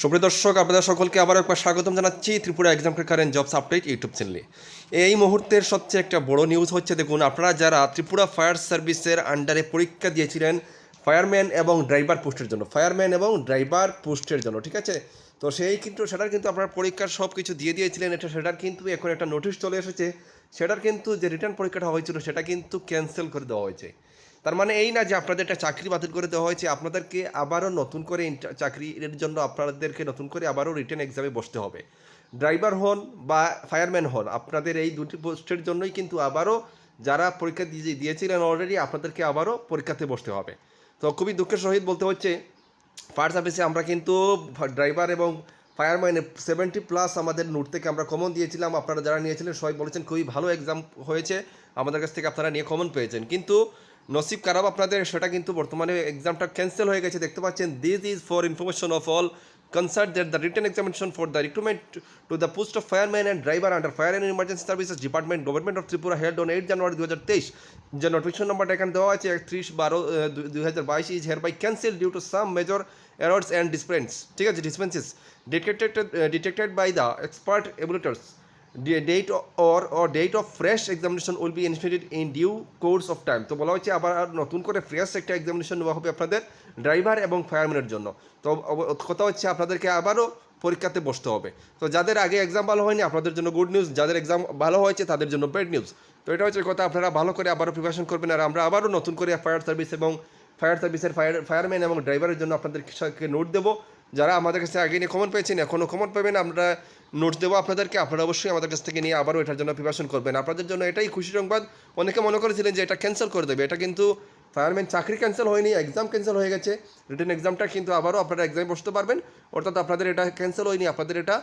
সুপ্রিয় দর্শক, আপনাদের সকলকে আবার একবার স্বাগতম জানাচ্ছি Tripura exam and jobs update YouTube চ্যানেলে এই মুহূর্তের সবচেয়ে একটা বড় নিউজ হচ্ছে দেখুন, আপনারা যারা ত্রিপুরা ফায়ার সার্ভিসের আন্ডারে পরীক্ষা দিয়েছিলেন ফায়ারম্যান এবং ড্রাইভার পোস্টের জন্য ফায়ারম্যান এবং ড্রাইভার পোস্টের জন্য, ঠিক আছে? তো সেই কিন্তু, সেটার কিন্তু আপনার পরীক্ষার সব কিছু দিয়ে দিয়েছিলেন, এটা সেটার কিন্তু এখন একটা নোটিশ চলে এসেছে, সেটার কিন্তু যে রিটার্ন পরীক্ষাটা হয়েছিল, সেটা কিন্তু ক্যান্সেল করে দেওয়া হয়েছে। তার মানে এই না যে আপনাদের একটা চাকরি বাতিল করে দেওয়া হয়েছে, আপনাদেরকে আবারও নতুন করে চাকরির জন্য আপনাদেরকে নতুন করে আবারও রিটার্ন এক্সামে বসতে হবে। ড্রাইভার হন বা ফায়ারম্যান হন, আপনাদের এই দুটি পোস্টের জন্যই কিন্তু আবারও যারা পরীক্ষা দিয়ে দিয়েছিলেন অলরেডি আপনাদেরকে আবারও পরীক্ষাতে বসতে হবে। তো খুবই দুঃখের সহিত বলতে হচ্ছে ফায়ার সার্ভিসে আমরা কিন্তু ড্রাইভার এবং ফায়ারম্যানে সেভেন্টি প্লাস আমাদের নোট থেকে আমরা কমন দিয়েছিলাম, আপনারা যারা নিয়েছিলেন সবাই বলেছেন খুবই ভালো এক্সাম হয়েছে, আমাদের কাছ থেকে আপনারা নিয়ে কমন পেয়েছেন। কিন্তু নসিব খারাপ আপনাদের, সেটা কিন্তু বর্তমানে এক্সামটা ক্যান্সেল হয়ে গেছে। দেখতে পাচ্ছেন this is for information of all concerned that the written examination for the recruitment to the post of fireman and driver under fire and emergency services department government of Tripura held on eight January দু হাজার তেইশ যে notification নাম্বারটা এখানে দেওয়া আছে, একত্রিশ বারো দুই হাজার বাইশ is hereby cancel due to some major errors and dispense ঠিক আছে, dispenses detected detected by by expert expert evaluators the or or or date of fresh examination will in due course of time তো বলা হচ্ছে আবার নতুন করে fresh একটা examination নেওয়া হবে আপনাদের ড্রাইভার এবং ফায়ারম্যানের জন্য। তো কথা হচ্ছে আপনাদেরকে আবারও পরীক্ষাতে বসতে হবে। তো যাদের আগে এক্সাম ভালো হয়নি, আপনাদের জন্য গুড নিউজ যাদের এক্সাম ভালো হয়েছে, তাদের জন্য ব্যাড নিউজ তো এটা হচ্ছে কথা, আপনারা ভালো করে আবারও প্রিপারেশন করবেন আর আমরা আবারও নতুন করে ফায়ার সার্ভিস এবং ফায়ার সার্ভিসের ফায়ার ফায়ারম্যান এবং ড্রাইভারের জন্য আপনাদের নোট দেবো। যারা আমাদের কাছে আগে নিয়ে কমন পেয়েছেন এখনও কমন পাবেন। আমরা নোট দেবো আপনাদেরকে। আপনারা অবশ্যই আমাদের কাছ থেকে নিয়ে আবারও এটার জন্য প্রিপারেশন করবেন। আপনাদের জন্য এটাই খুশি সংবাদ। অনেকে মনে করেছিলেন যে এটা ক্যান্সেল করে দেবে। এটা কিন্তু ফায়ারম্যান চাকরি ক্যান্সেল হয়নি এক্সাম ক্যান্সেল হয়ে গেছে। রিটার্ন এক্সামটা কিন্তু আবারও আপনারা এক্সামে বসতে পারবেন। অর্থাৎ আপনাদের এটা ক্যান্সেল হয়নি, আপনাদের এটা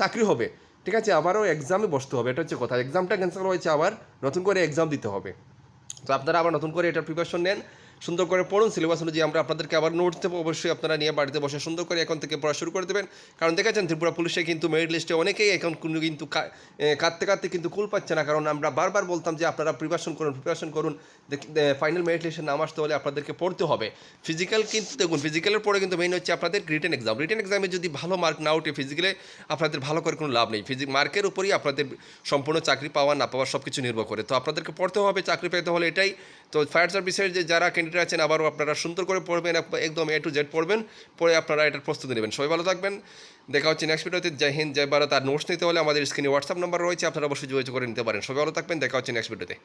চাকরি হবে। ঠিক আছে? আবারও এক্সামে বসতে হবে। এটা হচ্ছে কথা। এক্সামটা ক্যান্সেল হয়েছে আবার, নতুন করে এক্সাম দিতে হবে। তো আপনারা আবার নতুন করে এটার প্রিপারেশন নেন। সুন্দর করে পড়ুন সিলেবাস অনুযায়ী, আমরা আপনাদেরকে আবার নোটস দেবো। অবশ্যই আপনারা নিয়ে বাড়িতে বসে সুন্দর করে এখন থেকে পড়া শুরু করে দেবেন। কারণ দেখেছেন, ত্রিপুরা পুলিশে কিন্তু মেরিট লিস্টে অনেকেই এখন কোনো কিন্তু কাঁদতে কাঁদতে কিন্তু কুল পাচ্ছে না। কারণ আমরা বারবার বলতাম যে আপনারা প্রিপারেশন করুন প্রিপারেশন করুন। ফাইনাল মেরিট লিস্টে নাম আসতে হলে আপনাদেরকে পড়তে হবে। ফিজিক্যাল কিন্তু দেখুন ফিজিক্যালের পরে কিন্তু মেইন হচ্ছে আপনাদের রিটেন এক্সাম রিটেন এক্সামে যদি ভালো মার্ক না উঠে ফিজিক্যালে আপনাদের ভালো করে কোনো লাভ নেই। ফিজিক মার্কের উপরেই আপনাদের সম্পূর্ণ চাকরি পাওয়া, না পাওয়া সব কিছু নির্ভর করে। তো আপনাদেরকে পড়তে হবে, চাকরি পেতে হলে এটাই। তো ফায়ার সার্ভিসের যে যারা ক্যান্ডিডেট আছেন, আবারও আপনারা সুন্দর করে পড়বেন একদম এ টু জেড পড়বেন পরে আপনারা এটার প্রস্তুতি নেবেন। সবাই ভালো থাকবেন। দেখা হচ্ছে নেক্সট ভিডিওতে জয় হিন্দ, জয় ভারত। আর নোটস নিতে হলে আমাদের স্ক্রিনে হোয়াটসঅ্যাপ নাম্বার রয়েছে, আপনারা অবশ্যই যোগাযোগ করে নিতে পারেন। সবাই ভালো থাকবেন, দেখা হচ্ছে নেক্সট ভিডিওতে